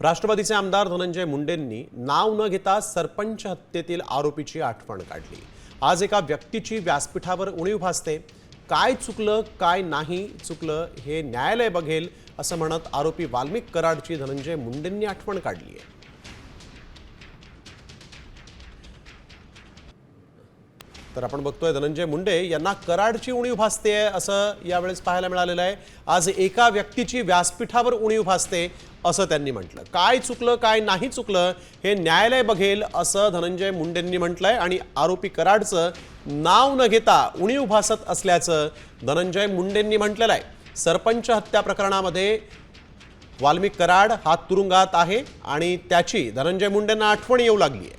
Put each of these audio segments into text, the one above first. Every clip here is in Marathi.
राष्ट्रवादीचे आमदार धनंजय मुंडेंनी नाव न घेता सरपंच हत्येतील आरोपीची आठवण काढली. आज एका व्यक्तीची व्यासपीठावर उणीव भासते. काय चुकलं काय नाही चुकलं हे न्यायालय बघेल असं म्हणत आरोपी वाल्मिक कराडची धनंजय मुंडेंनी आठवण काढली आहे. तर आपण बघतोय धनंजय मुंडे यांना कराडची उणीव भासते असं यावेळेस पाहायला मिळालेलं आहे. आज एका व्यक्तीची व्यासपीठावर उणीव भासते असं त्यांनी म्हटलं. काय चुकलं काय नाही चुकलं हे न्यायालय बघेल असं धनंजय मुंडेंनी म्हटलंय आणि आरोपी कराडचं नाव न घेता उणीव भासत असल्याचं धनंजय मुंडेंनी म्हटलेलं आहे. सरपंच हत्या प्रकरणामध्ये वाल्मिक कराड हा तुरुंगात आहे आणि त्याची धनंजय मुंडेंना आठवण येऊ लागली आहे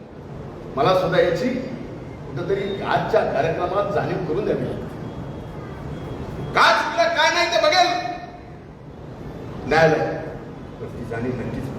मला सुद्धा याची कुठंतरी आजच्या कार्यक्रमात जाणीव करून द्यावी का काय चुकलं काय नाही ते बघेल. न्यायालय तर ती जाणीव नक्कीच